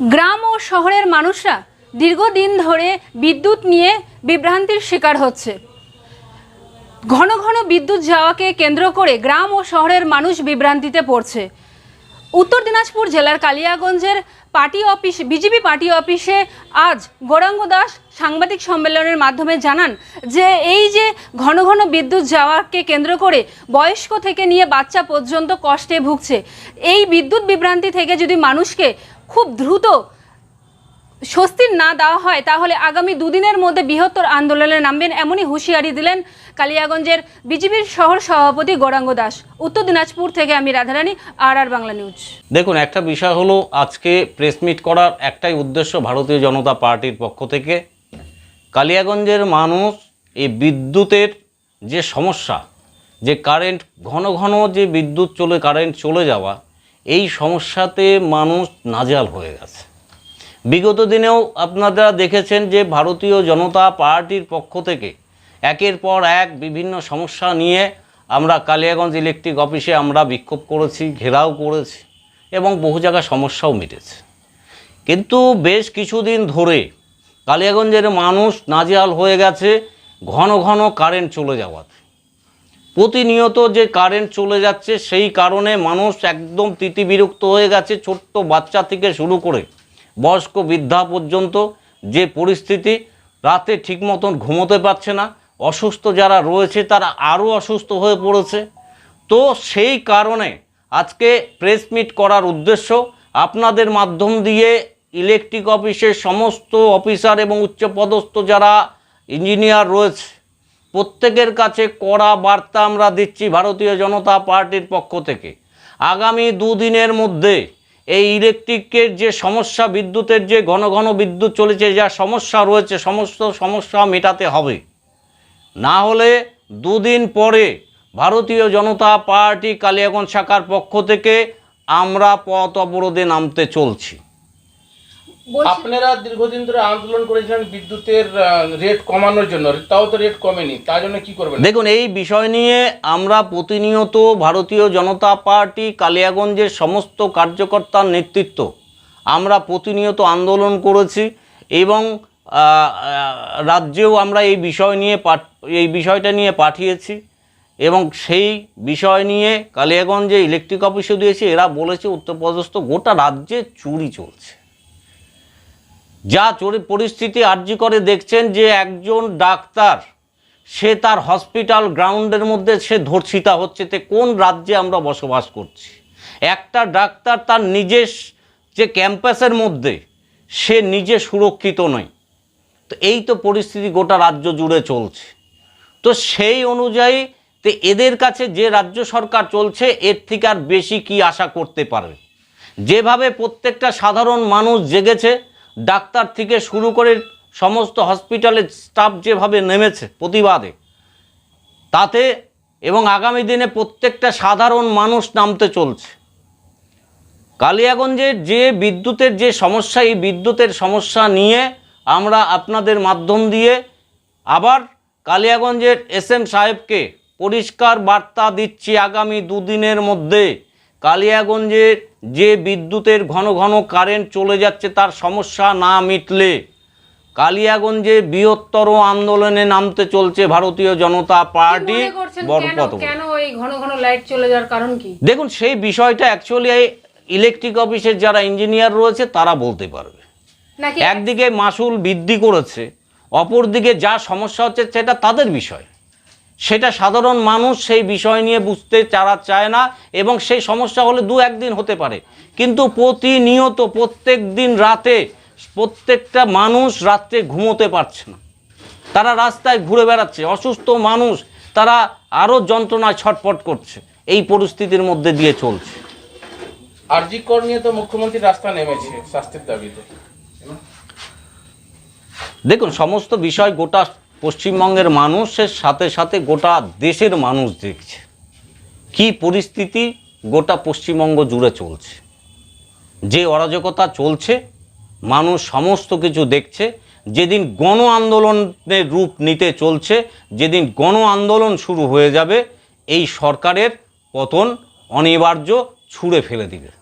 গ্রাম ও শহরের মানুষরা দীর্ঘদিন ধরে বিদ্যুৎ নিয়ে বিভ্রান্তির শিকার হচ্ছে। ঘন ঘন বিদ্যুৎ যাওয়াকে কেন্দ্র করে গ্রাম ও শহরের মানুষ বিভ্রান্তিতে পড়ছে। উত্তর দিনাজপুর জেলার কালিয়াগঞ্জের পার্টি অফিস, বিজেপি পার্টি অফিসে আজ গৌরাঙ্গ দাস সাংবাদিক সম্মেলনের মাধ্যমে জানান যে, এই যে ঘন ঘন বিদ্যুৎ যাওয়াকে কেন্দ্র করে বয়স্ক থেকে নিয়ে বাচ্চা পর্যন্ত কষ্টে ভুগছে, এই বিদ্যুৎ বিভ্রান্তি থেকে যদি মানুষকে খুব দ্রুত স্বস্তির না দেওয়া হয়, তাহলে আগামী দুদিনের মধ্যে বৃহত্তর আন্দোলনে নামবেন এমনই হুঁশিয়ারি দিলেন কালিয়াগঞ্জের বিজেপির শহর সভাপতি গৌরাঙ্গ দাস। উত্তর দিনাজপুর থেকে আমি Radharani R R Bangla news. দেখুন, একটা বিষয় হলো আজকে প্রেস মিট করার একটাই উদ্দেশ্য ভারতীয় জনতা পার্টির পক্ষ থেকে। কালিয়াগঞ্জের মানুষ এই বিদ্যুতের যে সমস্যা, যে কারেন্ট, ঘন ঘন যে বিদ্যুৎ চলে, কারেন্ট চলে যাওয়া এই সমস্যাতে মানুষ নাজেহাল হয়ে গেছে। বিগত দিনেও আপনারা দেখেছেন যে ভারতীয় জনতা পার্টির পক্ষ থেকে একের পর এক বিভিন্ন সমস্যা নিয়ে আমরা কালিয়াগঞ্জ ইলেকট্রিক অফিসে আমরা বিক্ষোভ করেছি, ঘেরাও করেছি এবং বহু জায়গায় সমস্যাও মিটেছে। কিন্তু বেশ কিছুদিন ধরে কালিয়াগঞ্জের মানুষ নাজেহাল হয়ে গেছে, ঘন ঘন কারেন্ট চলে যাওয়াতে। প্রতিনিয়ত যে কারেন্ট চলে যাচ্ছে, সেই কারণে মানুষ একদম তিতিবিরক্ত হয়ে গেছে ছোট্ট বাচ্চা থেকে শুরু করে বয়স্ক বৃদ্ধা পর্যন্ত। যে পরিস্থিতি, রাতে ঠিক মতন ঘুমোতে পারছে না, অসুস্থ যারা রয়েছে তারা আরও অসুস্থ হয়ে পড়েছে। তো সেই কারণে আজকে প্রেস মিট করার উদ্দেশ্য আপনাদের মাধ্যম দিয়ে ইলেকট্রিক অফিসের সমস্ত অফিসার এবং উচ্চপদস্থ যারা ইঞ্জিনিয়ার রয়েছে প্রত্যেকের কাছে কড়া বার্তা আমরা দিচ্ছি ভারতীয় জনতা পার্টির পক্ষ থেকে। আগামী দুদিনের মধ্যে এই ইলেকট্রিকের যে সমস্যা, বিদ্যুতের যে ঘন ঘন বিদ্যুৎ চলেছে, যা সমস্যা রয়েছে, সমস্ত সমস্যা মেটাতে হবে। না হলে দুদিন পরে ভারতীয় জনতা পার্টি কালিয়াগঞ্জ শাখার পক্ষ থেকে আমরা পথ অবরোধে নামতে চলছি। আপনারা দীর্ঘদিন ধরে আন্দোলন করেছিলেন বিদ্যুতের রেট কমানোর জন্য। তাও তো রেট কমেনি। তার জন্য কি করবেন? দেখুন এই বিষয় নিয়ে আমরা প্রতিনিয়ত ভারতীয় জনতা পার্টি কালিয়াগঞ্জের সমস্ত কার্যকর্তার নেতৃত্ব আমরা প্রতিনিয়ত আন্দোলন করেছি এবং রাজ্যেও আমরা এই বিষয় নিয়ে পাঠ- এই বিষয়টা নিয়ে পাঠিয়েছি এবং সেই বিষয় নিয়ে কালিয়াগঞ্জে ইলেকট্রিক অফিসে দিয়েছে। এরা বলেছে উত্তরপ্রদেশ তো গোটা রাজ্যে চুরি চলছে। যা চোরে পরিস্থিতি আর্জি করে দেখছেন যে একজন ডাক্তার, সে তার হসপিটাল গ্রাউন্ডের মধ্যে সে ধর্ষিতা হচ্ছে, তে কোন রাজ্যে আমরা বসবাস করছি? একটা ডাক্তার তার নিজের যে ক্যাম্পাসের মধ্যে, সে নিজে সুরক্ষিত নয়। তো এই তো পরিস্থিতি গোটা রাজ্য জুড়ে চলছে। তো সেই অনুযায়ী, তো এদের কাছে যে রাজ্য সরকার চলছে, এর থেকে আর বেশি কি আশা করতে পারবে? যেভাবে প্রত্যেকটা সাধারণ মানুষ জেগেছে ডাক্তার থেকে শুরু করে সমস্ত হসপিটালের স্টাফ যেভাবে নেমেছে প্রতিবাদে, তাতে এবং আগামী দিনে প্রত্যেকটা সাধারণ মানুষ নামতে চলছে। কালিয়াগঞ্জের যে বিদ্যুতের যে সমস্যা, এই বিদ্যুতের সমস্যা নিয়ে আমরা আপনাদের মাধ্যম দিয়ে আবার কালিয়াগঞ্জের এস এম সাহেবকে পরিষ্কার বার্তা দিচ্ছি আগামী দুদিনের মধ্যে। কালিয়াগঞ্জের যে বিদ্যুতের ঘন ঘন কারেন্ট চলে যাচ্ছে তার সমস্যা না মিটলে। কালিয়াগঞ্জে বৃহত্তর আন্দোলনে নামতে চলছে ভারতীয় জনতা পার্টি। কেন এই ঘন ঘন লাইট চলে যাওয়ার কারণ কি? দেখুন সেই বিষয়টা অ্যাকচুয়ালি ইলেকট্রিক অফিসের যারা ইঞ্জিনিয়ার রয়েছে তারা বলতে পারবে। একদিকে মাসুল বৃদ্ধি করেছে অপরদিকে যা সমস্যা হচ্ছে সেটা তাদের বিষয়। সেটা সাধারণ মানুষ সেই বিষয় নিয়ে বুঝতে চারা চায় না এবং সেই সমস্যা হলে দু একদিন হতে পারে। কিন্তু প্রতিনিয়ত প্রত্যেক দিন রাতে প্রত্যেকটা মানুষ রাত্রে ঘুমোতে পারছে না। তারা রাস্তায় ঘুরে বেড়াচ্ছে অসুস্থ মানুষ তারা আরও যন্ত্রণায় ছটফট করছে। এই পরিস্থিতির মধ্যে দিয়ে চলছে। আরজি কর নিয়ে তো মুখ্যমন্ত্রী রাস্তা নেমেছে শাস্তির দাবিতে। দেখুন সমস্ত বিষয় গোটা পশ্চিমবঙ্গের মানুষের সাথে সাথে গোটা দেশের মানুষ দেখছে। কি পরিস্থিতি গোটা পশ্চিমবঙ্গ জুড়ে চলছে। যে অরাজকতা চলছে, মানুষ সমস্ত কিছু দেখছে। যেদিন গণ আন্দোলনের রূপ নিতে চলছে, যেদিন গণ আন্দোলন শুরু হয়ে যাবে, এই সরকারের পতন অনিবার্য ছুঁড়ে ফেলে দিবে।